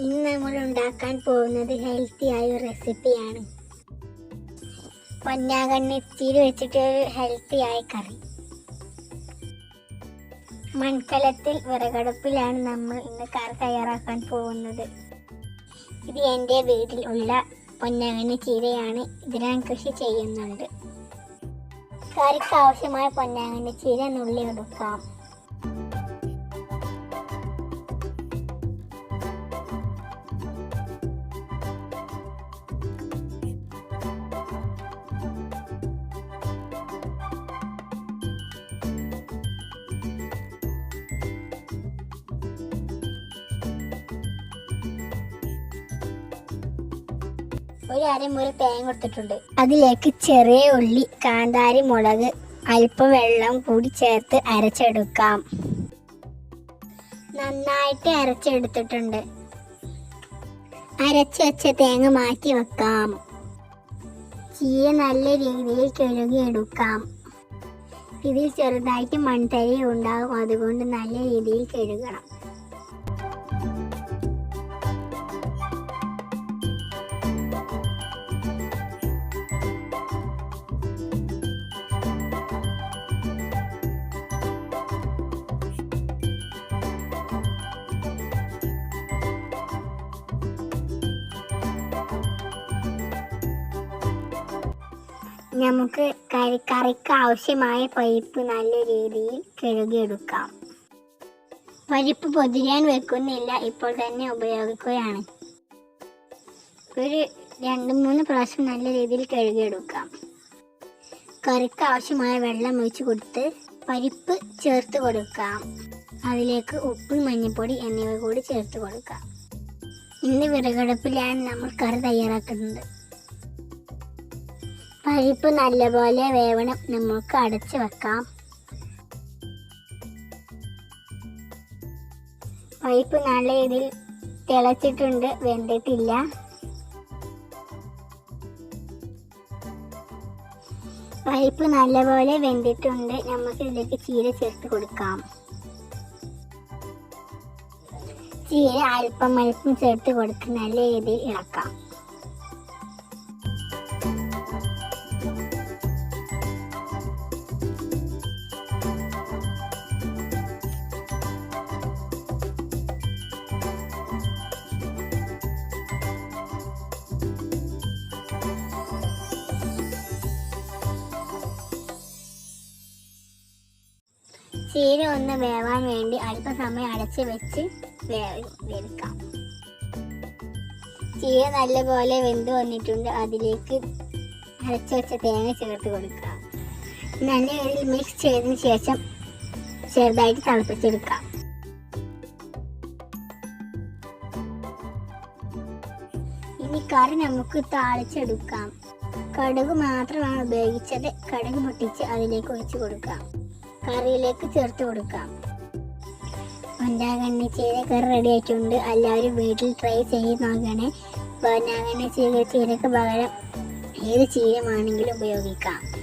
ഇന്ന് നമ്മൾ ഉണ്ടാക്കാൻ പോകുന്നത് ഹെൽത്തി ആയ ഒരു റെസിപ്പിയാണ് പൊന്നാകണ്ണിത്തിരി വെച്ചിട്ട് ഒരു ഹെൽത്തി ആയ കറി. മൺകലത്തിൽ വിറകടുപ്പിലാണ് നമ്മൾ ഇന്ന് കറി തയ്യാറാക്കാൻ പോകുന്നത്. ഇത് എന്റെ വീട്ടിൽ ഉള്ള പൊന്നാകണ്ണി ചീരയാണ്. ഇത് ഞാൻ കൃഷി ചെയ്യുന്നുണ്ട്. കറിക്ക് ആവശ്യമായ പൊന്നാകണ്ണി ചീര നുള്ളി ഒരു അരമുറി തേങ്ങ കൊടുത്തിട്ടുണ്ട്. അതിലേക്ക് ചെറിയ ഉള്ളി കാന്താരി മുളക് അല്പം വെള്ളം കൂടി ചേർത്ത് അരച്ചെടുക്കാം. നന്നായിട്ട് അരച്ചെടുത്തിട്ടുണ്ട്. അരച്ചു വെച്ച തേങ്ങ മാറ്റി വെക്കാം. ചീര നല്ല രീതിയിൽ കഴുകിയെടുക്കാം. ഇതിൽ ചെറുതായിട്ട് മൺതരി ഉണ്ടാകും അതുകൊണ്ട് നല്ല രീതിയിൽ കഴുകണം. നമുക്ക് കറി കറിക്ക് ആവശ്യമായ പരിപ്പ് നല്ല രീതിയിൽ കഴുകിയെടുക്കാം. പരിപ്പ് പൊതിരാൻ വെക്കുന്നില്ല ഇപ്പോൾ തന്നെ ഉപയോഗിക്കുകയാണ്. ഒരു രണ്ട് മൂന്ന് പ്രാവശ്യം നല്ല രീതിയിൽ കഴുകിയെടുക്കാം. കറിക്ക് ആവശ്യമായ വെള്ളം ഒഴിച്ചു കൊടുത്ത് പരിപ്പ് ചേർത്ത് കൊടുക്കാം. അതിലേക്ക് ഉപ്പ് മഞ്ഞൾപ്പൊടി എന്നിവ കൂടി ചേർത്ത് കൊടുക്കാം. ഇന്ന് വിറകടുപ്പിലാണ് നമ്മൾ കറി തയ്യാറാക്കുന്നത്. പരിപ്പ് നല്ലപോലെ വേവണം. നമുക്ക് അടച്ച് വെക്കാം. പരിപ്പ് നല്ല രീതിയിൽ തിളച്ചിട്ടുണ്ട്. വെന്തിട്ടില്ല. പരിപ്പ് നല്ലപോലെ വെന്തിട്ടുണ്ട്. നമുക്ക് ഇതിലേക്ക് ചീര ചേർത്ത് കൊടുക്കാം. ചീര അല്പം അല്പം ചേർത്ത് കൊടുത്ത് നല്ല രീതിയിൽ ഇളക്കാം. ചീര ഒന്ന് വേവാൻ വേണ്ടി അല്പസമയം അടച്ച് വെച്ച് വേവിക്കാം. ചീര നല്ലപോലെ വെന്ത് വന്നിട്ടുണ്ട്. അതിലേക്ക് അരച്ച് വെച്ച തേങ്ങ ചേർത്ത് കൊടുക്കാം. നല്ല രീതിയിൽ മിക്സ് ചെയ്തതിന് ശേഷം ചെറുതായിട്ട് തിളപ്പിച്ചെടുക്കാം ഇനി കറി നമുക്ക് താളിച്ചെടുക്കാം. കടുക് മാത്രമാണ് ഉപയോഗിച്ചത്. കടുക് പൊട്ടിച്ച് അതിലേക്ക് ഒഴിച്ചു കൊടുക്കാം. കറിയിലേക്ക് ചേർത്ത് കൊടുക്കാം. പൊന്നാകണ്ണി ചീര കറി റെഡി ആയിട്ടുണ്ട്. എല്ലാവരും വീട്ടിൽ ട്രൈ ചെയ്ത് നോക്കണേ. പൊന്നാകണ്ണി ചീര ചീരക്ക് പകരം ഏത് ചീരമാണെങ്കിലും ഉപയോഗിക്കാം.